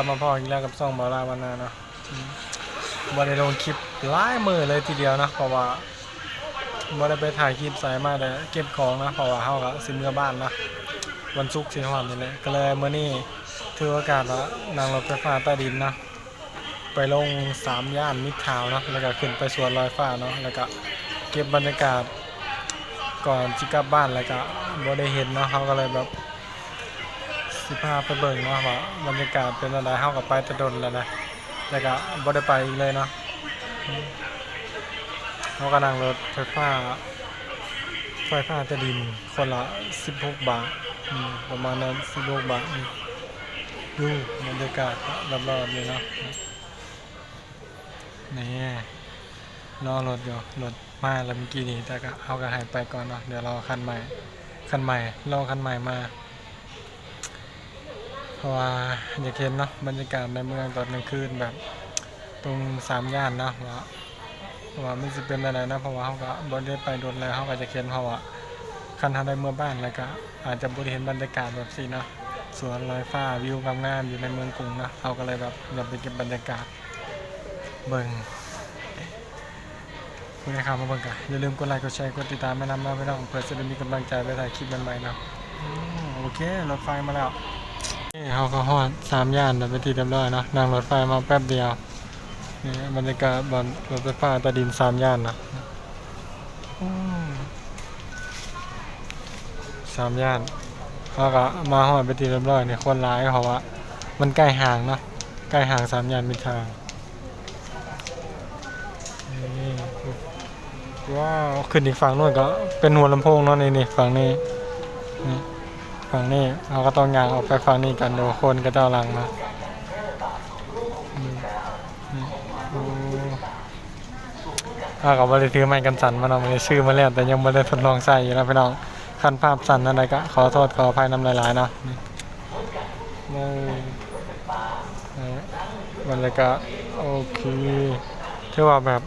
ลับมาพออีกแล้วกับซ่องบอลาวันนาเนาะบ่ได้ลงคลิปหลายมือเลยทีเดียวนะเพราะว่าบ่ได้ไปถ่ายคลิปสายมาแต่เก็บของนะเพราะว่าเฮาก็สิเมื่อบ้านนะวันศุกร์สิฮอดนี่แหละก็เลยมื้อนี้ถือโอกาสว่านั่งรถไฟฟ้าใต้ดินนะไปลงสามย่านมิตรทาวนะแล้วก็ขึ้นไปสวนลอยฟ้าเนาะแล้วก็เก็บบรรยากาศก่อนจิกลับบ้านแล้วก็บ่ได้เห็นเนาะเขาก็เลยแบบ สิพาไปเบิ่งเนาะว่าบรรยากาศเป็นอะไรเฮาก็ไปแตะดนแล้วนะแล้วก็บ่ได้ไปอีกเลยเนาะเขาก็นั่งรถไฟฟ้าไฟฟ้าใต้ดินคนละ 16 บาทประมาณนั้น16บาทดูบรรยากาศรอบๆเลยเนาะนี่รอรถอยู่รถมาแล้วเมื่อกี้นี้แต่ก็เอาก็หายไปก่อนเนาะเดี๋ยวรอคันใหม่คันใหม่รอคันใหม่มา เพราะว่าอยากเห็นเนาะบรรยากาศในเมืองตอนกลางคืนแบบตรงสามย่านเนาะว่าว่ามันจะเป็นอะไรนะเพราะว่าเขาก็บได้ไปโดนแล้วเขาก็จะเห็นเพราะว่าคันทางในเมืองบ้านแล้วก็อาจจะบริเห็นบรรยากาศแบบสีเนาะสวนลอยฟ้าวิวงามๆอยู่ในเมืองกรุงนะเขาก็เลยแบบอยากไปเก็บบรรยากาศเบิ่งคุณนะครับมาเบิ่งกันอย่าลืมกดไลค์กดแชร์กดติดตามแม่น้ำมาไม่ต้องเพื่อจะได้มีกำลังใจไปถ่ายคลิปใหม่ๆเนาะโอเครถไฟมาแล้ว นี่เขาก็ฮอดสามย่านแล้วไปนที่เรียบร้อยนะนั่งรถไฟมาแป๊บเดียวนี่บรรยากาศบนรถไฟฟ้าต้ดินสามย่านนะสามย่านเขาก็มาฮอดไปนที่เรียบร้อยนี่คนร้ายเพราะว่ามันใกล้ห่างเนาะใกล้ห่างสามย่านมิตรทางนี่ว้าวขึ้นอีกฝั่งนู้นก็เป็นหัวลำโพงเนาะนี่นี่ฝั่งนี้นี่ ฝั่งนี้เราก็ต้องยางออกไปฝั่งนี้กันดี๋ยวคนก็เจ้าลังนะนี่นี่โอ้ากับริถือไม้กันสั่นมาเนาะมันได้ชื่อมาแล้วแต่ยังไม่ได้ทดลองใส่อยู่นะพี่น้องคันภาพสั่นอะไรก็ขอโทษขออภัยน้ำหลายๆเนาะนี่นี่บรรยากาศโอเคถือว่าแบบ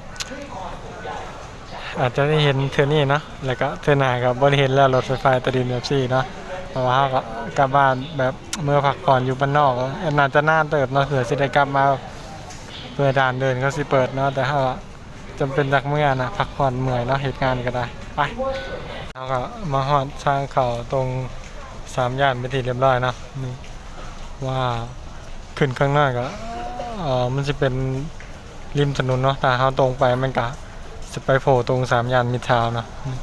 อาจจะได้เห็นเทอนี่เนาะแล้วก็เทอหนากับบริเห็นแล้วรถไฟฟ้าตะดินแบบซี่เนาะ เพราะว่าก็กลับบ้านแบบเมื่อพักผ่อนอยู่บ้านนอกน่าจะน่าเติบเนาะเผื่อสิได้กลับมาเพื่อด่านเดินก็สิเปิดเนาะแต่ถ้าจำเป็นจากเมื่อนะพักผ่อนเมื่อยเนาะเหตุการณ์ก็ได้ไปเขาก็มาฮอดทางเขาตรงสามย่านไปนทีเรียบร้อยเนาะนี่ว่าขึ้นข้างหน้าก็เออมันจะเป็นริมถนนเนาะแต่เขาตรงไปมันก็จะไปโผล่ตรงสามย่านมิตรทาวน์เนาะนี่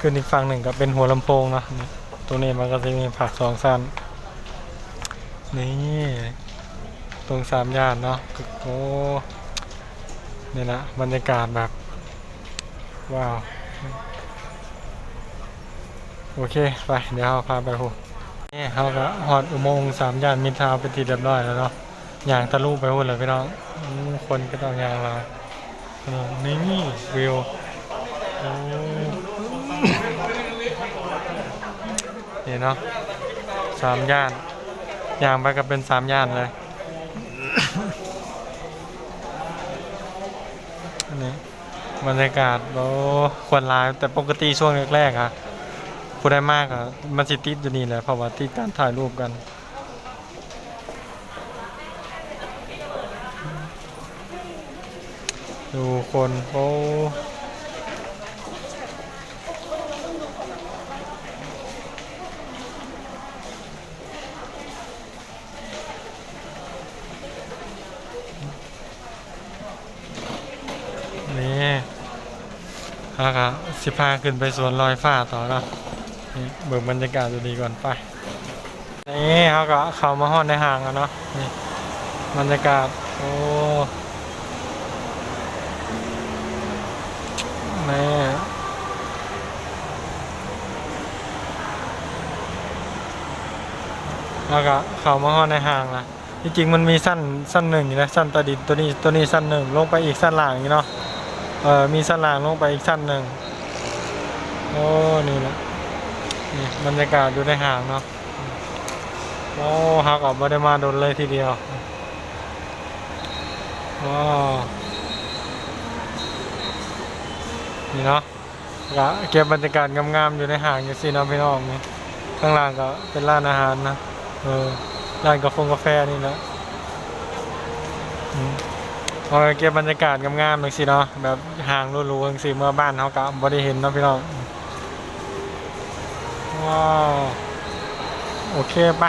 ขึ้นอีกฝั่งหนึ่งก็เป็นหัวลำโพงเนาะนี่ ตรงนี้มันก็จะมีผักสองสั้นนี่ตรงสามย่านเนาะโอ้นี่นะบรรยากาศแบบ ว้าว โอเค ไป เดี๋ยวเราพาไปหูนี่เขาก็ฮอดอุโมงค์สามย่านมิตรทาวน์เป็นทีเรียบร้อยแล้วเนาะอย่างทะลุไปหุ่นเลยพี่น้องคนก็ต้องยางเรานี่วิวโอ้ี่เนาะสามย่านย่างไปก็เป็นสามย่านเลยอันนี้บรรยากาศโอ้ควรลายแต่ปกติช่วงแรกๆอะผู้ได้มากอะมันสิติดอยู่นี่แหละเพราะว่าติดการถ่ายรูปกันดูคนโอ้ นี่ฮะครับสิพาขึ้นไปสวนลอยฟ้าต่อเนาะนี่เบิกบรรยากาศดูดีก่อนไป นี่เขาก็เข้ามาห้อนในห่างกันเนาะนี่บรรยากาศ โอ้แม่แล้วก็เข้ามาห้อในห้างละจริงๆมันมีสั้นสั้นหนึ่งอยู่นะสั้นตาดินตัวนี้ตัวนี้สั้นหนึ่งลงไปอีกสั้นหลังนี่เนาะ เออมีสั้นหลังลงไปอีกสั้นหนึ่งโอ้นี่แหละนี่บรรยากาศดูในห้างเนาะโอ้ฮักออกมาได้มาโดนเลยทีเดียวว้าวนี่เนาะก็เก็บบรรยากาศงามๆอยู่ในห้างอยู่สินาะพี่น้องนี่ข้างล่างก็เป็นร้านอาหารนะเออร้านกาแฟกาแฟนี่แหละ อเอาไปเก็บบรรยากาศงามๆจังซี่เนาะแบบห่างรู้ๆจังซี่เมื่อบ้านเฮาก็บ่ได้เห็นเนาะพี่น้องว้าวโอเคไป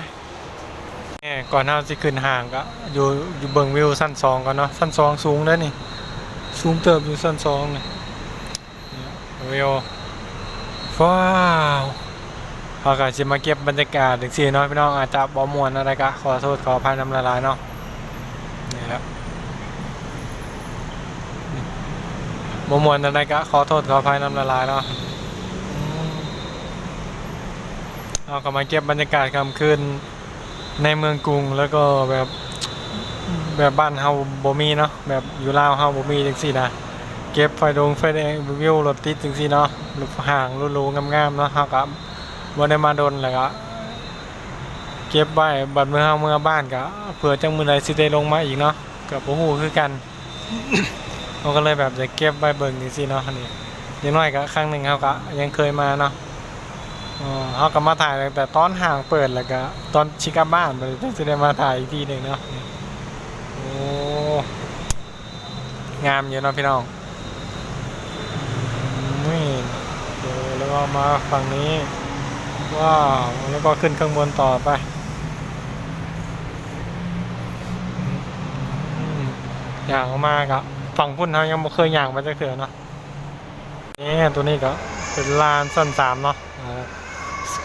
แหม่ก่อนเฮาสิขึ้นห่างก็อยู่อยู่เบิงวิวชั้นสองก่อนเนาะชั้นสองสูงเด้นี่สูงเติบอยู่ชั้นสองเนี่ยวิวว้าวเขาก็สิมาเก็บบรรยากาศจังซี่เนาะพี่น้องอาจจะบ่มวนอะไรก็ขอโทษขออภัยน้ำละลายเนาะนี่แหละ มมวนอะไรก็ขอโทษขออภัยน้ำละลายเนาะเอากลับมาเก็บบรรยากาศกลางคืนในเมืองกรุงแล้วก็แบบแบบบ้านเฮาบ่มีเนาะแบบอยู่ลาวเฮาบ่มีจังซี่นะเก็บไฟดงไฟแดงวิวรถติดจังซี่เนาะลูกห่างรูๆงามๆเนาะเฮาก็บ่ได้มาดนแล้วก็เก็บไว้บัดเมื่อเฮาเมื่อบ้านก็เผื่อจังมื้อใดสิได้ลงมาอีกเนาะก็บ่ฮู้คือกัน เราก็เลยแบบจะเก็บไว้เบิ่งนี่สิเนาะนนี้อย่างน้อยก็ครั้งหนึ่งเขาก็ยังเคยมาเนาะอ๋อเขาก็มาถ่ายแต่ตอนห่างเปิดแล้วก็ตอนชิกลับบ้านไปจะได้มาถ่ายอีกทีหนึ่งเนาะโอ้งามอยู่เนาะพี่น้องนี่เดี๋ยวแล้วก็มาฝั่งนี้ว้าวแล้วก็ขึ้นข้างบนต่อไปอย่างออกมากับ ฝั่งพุ่นเขายังบ่เคยย่างไปจักเถื่อเนาะนี่ตัวนี้ก็เป็นลานสั้นสามเนาะอ่า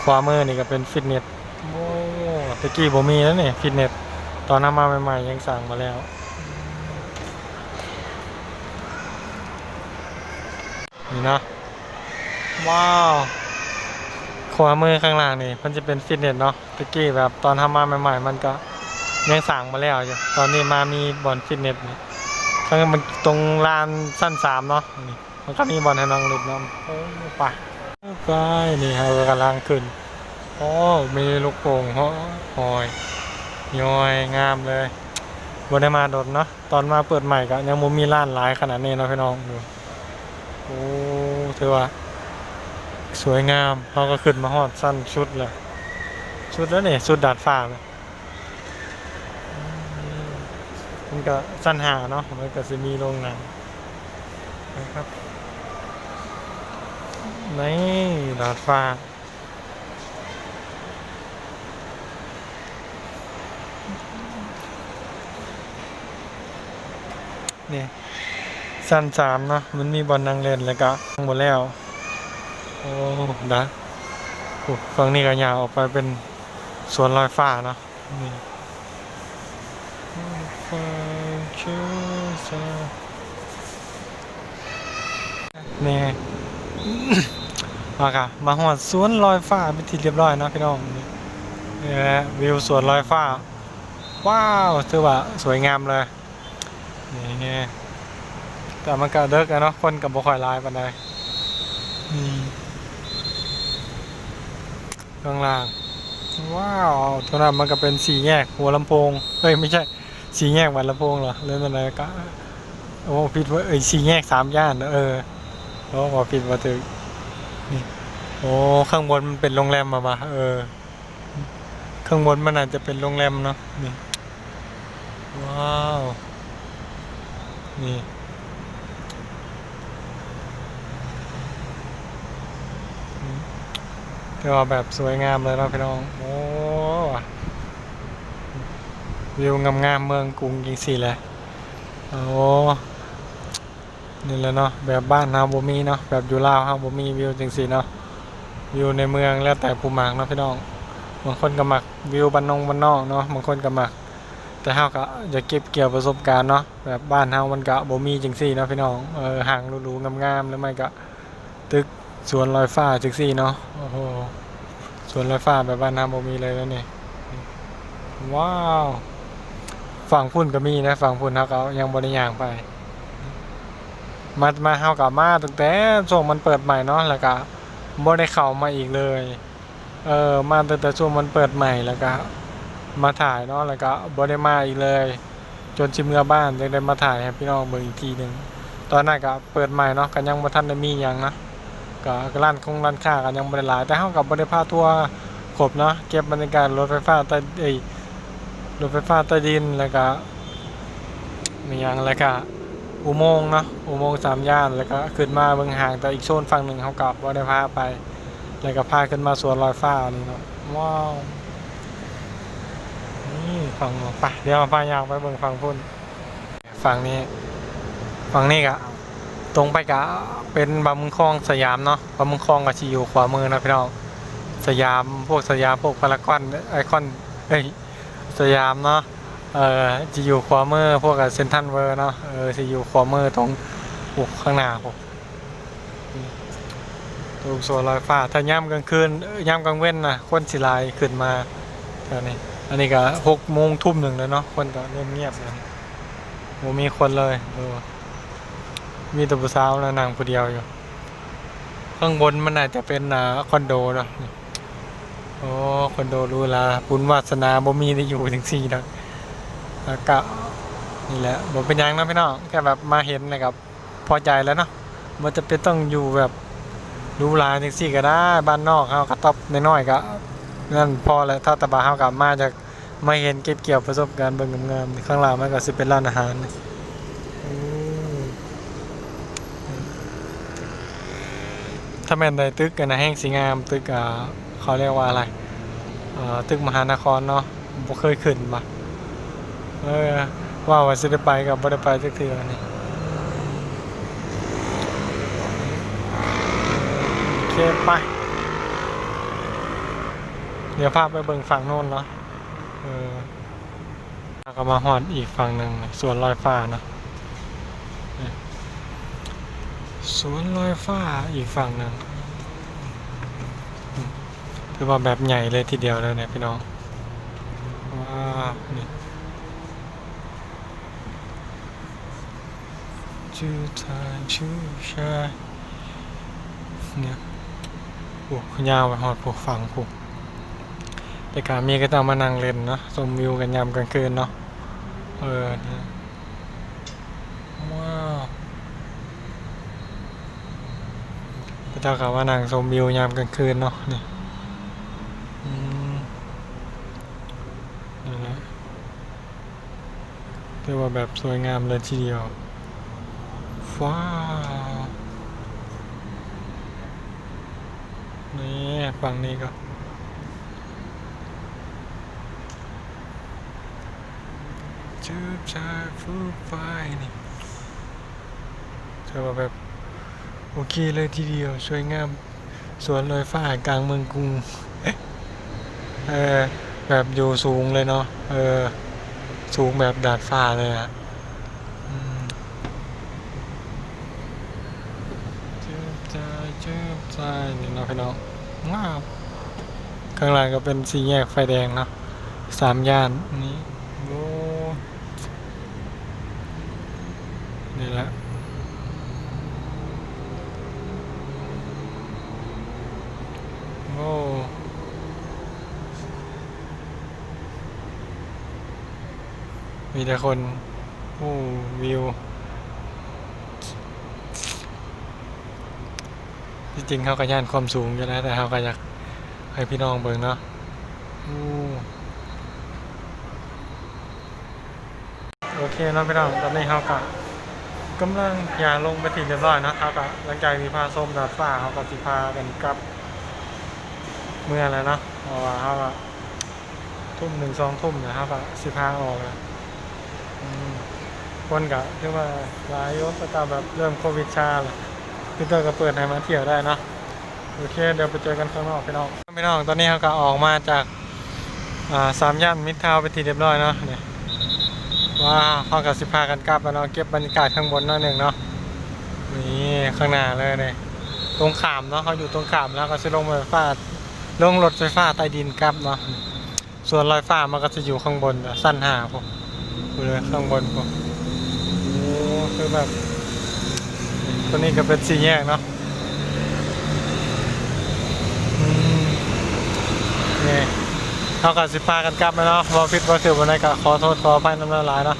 ขวามือนี่ก็เป็นฟิตเนสโอ้ตะกี้บ่มีแล้วนี่ฟิตเนสตอนนำมาใหม่ๆยังสั่งมาแล้วนี่เนาะว้าวขวามือข้างล่างนี่มันจะเป็นฟิตเนสเนาะตะกี้แบบตอนทำมาใหม่ ๆ มันก็ยังสั่งมาแล้วอยู่ตอนนี้มามีบอลฟิตเนส ข้างมันตรงลานสั้นสามเนาะนี่มันก็มีบอลให้น้องเล่นน้อ้ไปไปนี่ครับกำลังขึ้นโอ้มีลูกโป่งหหอยย้อยงามเลยบนได้มาโดดเนาะตอนมาเปิดใหม่ก็ยังมุมมีร้านหลายขนาดนี้เนาะพี่น้องดูโอ้ถือว่า สวยงามเขาก็ขึ้นมาฮอดสั้นชุดเลยชุดแล้วนี่ชุดดาดฟ้าเลย มันก็สั้นหาเนาะมันก็จะมีโรงหนังนะครับในี่ดาดฟ้าเนี่ยสั้นสามเนาะมันมีบอลนังเล่นแล้วก็หมดแล้ว โอ้ดะโอ้ฝั่งนี้ก็ยาวออกไปเป็นสวนลอยฟ้าเนาะนี่ นี่มาค่ะ มาหอดสวนลอยฟ้าเป็นที่เรียบร้อยนะพี่น้องนี่นี่แหละวิวสวนลอยฟ้า ว้าวถือว่าสวยงามเลย นี่แต่มันก็เดิกอะเนาะคนกับบ่ค่อยลายปานใดข้างล่าง ว้าวตรงนั้นมันก็เป็นสี่แยกหัวลำโพงเอ้ยไม่ใช่ สี่แยกวัดลำโพงเหรอเรื่องอะไรก็โอ้ผิดว่าเอ้ยสี่แยกสามย่านเออโอ้บอกผิดว่าถึงนี่โอ้ข้างบนมันเป็นโรงแรมมาปะเออ ข้างบนมันอาจจะเป็นโรงแรมเนาะนี่ว้าวนี่อืมแต่ว่าแบบสวยงามเลยนะพี่น้อง โอ้ วิวงามๆเมืองกรุงจริงสิแหละโอ้นี่แหละเนาะแบบบ้านเฮาบ่มีเนาะแบบอยู่ลาวเฮาบ่มีวิวจังซี่เนาะวิวในเมืองแล้วแต่ผู้มักเนาะพี่น้องบางคนก็มักวิวบ้านนงบ้านนอกเนาะบางคนก็มักแต่เฮาก็อยากเก็บเกี่ยวประสบการณ์เนาะแบบบ้านเฮามันก็บ่มีจังซี่เนาะพี่น้องเออห่างหรูๆงามๆแล้วไม่ก็ตึกสวนลอยฟ้าจังซี่เนาะโอ้โหสวนลอยฟ้าแบบบ้านเฮาบ่มีเลยแล้วนี่ว้าว ฝั่งพุ่นก็มีนะฝั่งพุ่นเขาก็ยังบริยางไป มามาเฮากับมาตั้งแต่ช่วงมันเปิดใหม่เนาะแล้วก็บ่ได้เข้ามาอีกเลย เออมาตั้งแต่ช่วงมันเปิดใหม่แล้วก็มาถ่ายเนาะแล้วก็บ่ได้มาอีกเลย จนชิมเมื่อบ้านจึงได้มาถ่ายให้พี่น้องเบิ่งอีกทีหนึ่งตอนนั้นก็เปิดใหม่เนาะก็ยังบ่ทันได้มีหยังนะก็ร้านคงร้านค้าก็ยังบ่ได้หลายแต่เฮาก็บ่ได้พาทัวร์ครบเนาะเก็บบรรยากาศรถไฟฟ้าใต้เอ้ รถไฟฟ้าใต้ดินแล้วก็มีหยังแล้วก็อุโมงค์เนาะอุโมงค์สามย่านแล้วก็ขึ้นมาเบิ่งห่างแต่อีกโซนฝั่งหนึ่งเขากลับว่าได้พาไป แล้วก็พาขึ้นมาสวนลอยฟ้านี่เนาะว้าวนี่ฝั่งไปเดี๋ยวมาพายางไปเบิ่งฝั่งพุ่นฝั่งนี้ฝั่งนี้ก็ตรงไปก็เป็นบะมึงคลองสยามเนาะบะมึงคลองก็สิอยู่ขวามือนะพี่น้องสยามพวกสยามพวกพารากอนไอคอนเอ้ย สยามเนาะเอ่อจะอยู่ขวามือพวกกับเซนทันเวอร์เนาะเออจะอยู่ขวามือตรงปุกข้างหน้าผมตรงโซนลอยฟ้าถ้าย่ำกลางคืนย่ำกลางเว้นนะคนสิลายขึ้นมาแถวนี้อันนี้ก็หกโมงทุ่มหนึ่งแล้วเนาะคนก็เริ่มเงียบแล้วโมมีคนเลยดูมีแตัวผู้สาวแล้วนางผู้เดียวอยู่ ข้างบนมันอาจจะเป็นอ่าคอนโดเนาะ โอ้คนโดรูหราบุญวาสนาบ่มีได้อยู่ถึงสี่ดอกแล้วก็นี่แหละผมเป็นยังนะพี่น้องแค่แบบมาเห็นนะครับ พอใจแล้วเนาะมันจะเป็นต้องอยู่แบบดูหลายจังซี่ก็ได้บ้านนอกเขาก็ตอบน้อยๆก็นั่นพอแล้วถ้าตะบาเขากลับมาจากมาเห็นเก็บเกี่ยวประสบการณ์เบิ่งงามๆข้างล่างมันก็สิเป็นร้านอาหารถ้าแม่นใดตึกกันนะแห้งสีงามตึกอ่า เขาเรียกว่าอะไรตึกมหานครเนาะบ่เคยขึ้นมาเออว่าว่าสิได้ไปกับบ่ได้ไปสักเทื่อนี่โอเคไปเดี๋ยวพาไปเบิ่งฝั่งโน้นเนาะเออแล้วก็มาฮอดอีกฝั่งหนึ่งสวนลอยฟ้าเนาะสวนลอยฟ้าอีกฝั่งหนึ่ง ถือว่าแบบใหญ่เลยทีเดียวเลยเนี่ยพี่น้องว้าวนี่ชื่อทานชื่อชายเนี่ยโอ้ยาวไปหอดผูกฝังผูกแต่การมีก็ต้องมานั่งเล่นเนาะชมวิวกันยามกลางคืนเนาะเออเนี่ยว้าวพระเจ้าข่าวว่านั่งชมวิวยามกลางคืนเนาะนี่อืมนี่นะเรียกว่าแบบสวยงามเลยทีเดียวว้าวนี่ฝั่งนี้ก็จืบชายฟูไฟนี่เธอว่าแบบโอเคเลยทีเดียวสวยงามสวนลอยฟ้ากลางเมืองกรุง เออแบบอยู่สูงเลยเนาะ เออ สูงแบบดาดฟ้าเลยอะอืมจืบใจจืบใจนี่เนาะพี่น้องงาบข้างล่างก็เป็นสี่แยกไฟแดงเนาะสามย่านนี้โอ้นี่แหละโอ้ มีแต่คนโอ้วิว จริงเขาก็ย่านความสูงอยู่แล้วแต่เขาก็อยากให้พี่น้องเบิ่งเนาะอู้โอเคเนาะพี่น้องตอนนี้เขาก็กำลังยางลงไปถึงเรียบร้อยนะเขาก็หลังจากมีพาส้มดาดฟ้าเขาก็สิพากันกลับ เมื่อแล้วเนาะเพราะว่าเขาก็ทุ่มหนึ่งสองทุ่มเนี่ยเขาก็สิพาออกแล้ว คนก็คือว่าหลายอยก็ตามแบบเริ่มโควิดชาแล้วพี่เตอร์ก็เปิดให้มาเที่ยวได้เนาะโอเคเดี๋ยวไปเจอกันข้างนอกพี่น้องพี่น้องตอนนี้เขาก็ออกมาจากสามย่านมิตรทาวไปทีเรียบร้อยเนาะเนี่ยว้าวเขากับสิพากันกลับแล้วเนาะเก็บบรรยากาศข้างบนหน่อยหนึ่งเนาะนี่ข้างหน้าเลยเนี่ยตรงขามเนาะเขาอยู่ตรงขามแล้วก็จะลงรถไฟฟ้าลงรถไฟฟ้าใต้ดินกลับเนาะส่วนรอยฟ้ามันก็จะอยู่ข้างบนสั้นหาพวกดูเลยข้างบนพวก คือแบบตัวนี้ก็เป็นสี่แยกเนาะนี่เขากับสิบพากันกลับแล้วเนาะบอพิดบอถือวันไหนก็ขอโทษขออภัยน้ำละลายเนาะ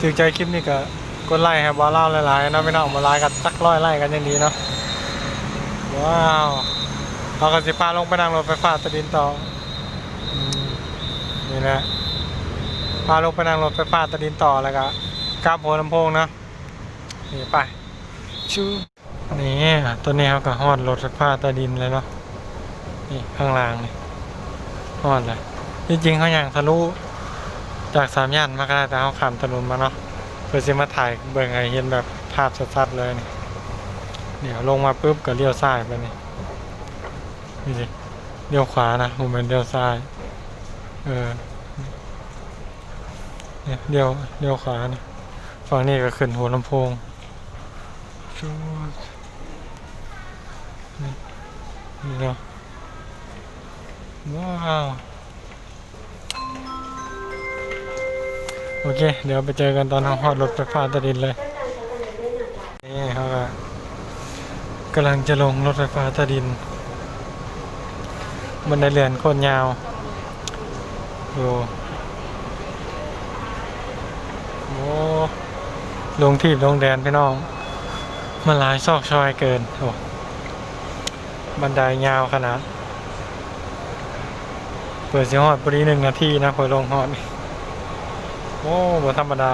ถึงใจคลิปนี้ก็กดไลค์ให้บอเล่าหลายๆนะไม่ต้องมาไลค์กันสักร้อยไลค์กันอยังดีเนาะว้าวเขากับสิพาลงไปนั่งรถไฟฟ้าตะดินต่อนี่แหละพาลงไปนั่งรถไฟฟ้าตะดินต่อแล้วก็กลับหัวลำโพงเนาะ นี่ไปชูนี่ตัวนี้เขาก็ฮอดรถไฟฟ้าต้ดินเลยเนาะนี่ข้างล่างนี่ฮอดเลยจริงๆเขาอย่างทะลุจากสามย่านมาก็ได้แต่เขาขามถนนมาเนาะเพื่อจะมาถ่ายเบิ่งให้เห็นแบบภาพชัดๆเลยนี่เดี๋ยวลงมาปุ๊บก็เลี้ยวซ้ายไปนี่นี่สิเลี้ยวขวานะผมเป็นเลี้ยวซ้าย เออเนี่ยเลี้ยวเลี้ยวขวานี่ฝั่งนี้ก็ขึ้นหัวลำโพง ชูดนี่นี่เนาะว้าวโอเค เดี๋ยวไปเจอกันตอนทางฮอดรถไฟฟ้าใต้ดินเลย นี่เขาก็กำลังจะลงรถไฟฟ้าใต้ดินบันไดเลื่อนโคตรยาวดูโอ้ลงที่ลงแดนพี่น้อง มันหลายซอกซอยเกิน โอ้บันไดยาวขนาด เปิดเสิฮอดพอดีหนึ่งนาทีนะพอลงฮอด โอ้บ่ธรรมดา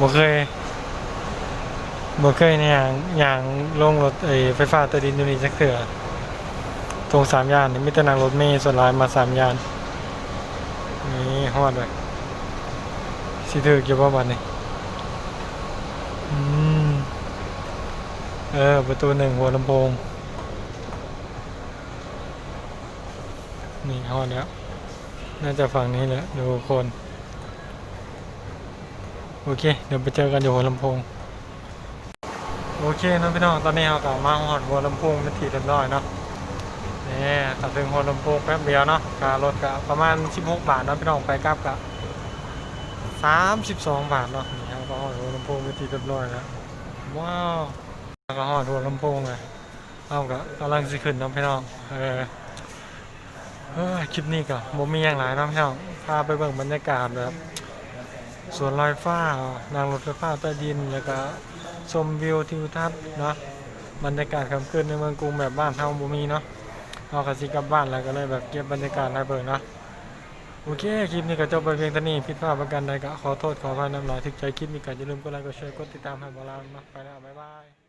บ่เคยบ่เคยเนี่ยอย่างอย่างลงรถไอ้ไฟฟ้าใต้ดินอยู่นี่จักเทื่อตรงสามย่านนี่มีแต่นั่งรถเมล์ส่วนลายมาสามย่าน นี่ฮอดเลยสิถือเกี่ยวกับวันนี้อืม เออ ประตูหนึ่งหัวลำโพง นี่ฮอดแล้วน่าจะฝั่งนี้แหละ ดูคน โอเค เดี๋ยวไปเจอกันอยู่หัวลำโพง โอเคเนาะพี่น้อง ตอนนี้เรากลับมาฮอดหัวลำโพงเป็นทีเรียบร้อยเนาะนี่ตัดถึงหัวลำโพงแป๊บเดียวเนาะค่ารถก็ประมาณ 16 บาทเนาะพี่น้องไปกลับก็32 บาทเนาะนี่ครับก็ฮอดหัวลำโพงเป็นทีเรียบร้อยแล้วว้าว ก็ฮอดหัวลำโพงเลยเอาก็กำลังสิขึ้นเนาะพี่น้องเออเออคลิปนี้ก็บ่มีอย่างไรเนาะพี่น้องพาไปเบิ่งบรรยากาศแบบสวนลอยฟ้านางรถไฟฟ้าใต้ดินแล้วก็ชมวิวทิวทัศน์เนาะบรรยากาศคำคืนในเมืองกรุงแบบบ้านเฮาบ่มีเนาะเอากะสิกับบ้านแล้วก็เลยแบบเก็บบรรยากาศให้เบิ่งเนาะโอเค คลิปนี้ก็จบไปเพียงเท่านี้ผิดพลาดประการใดก็ขอโทษขออภัยน้ำหลายถึงใจคลิปนี้ก็อย่าลืมกดไลค์กดแชร์กดติดตามให้บ่ลาเนาะไปแล้วบ๊ายบาย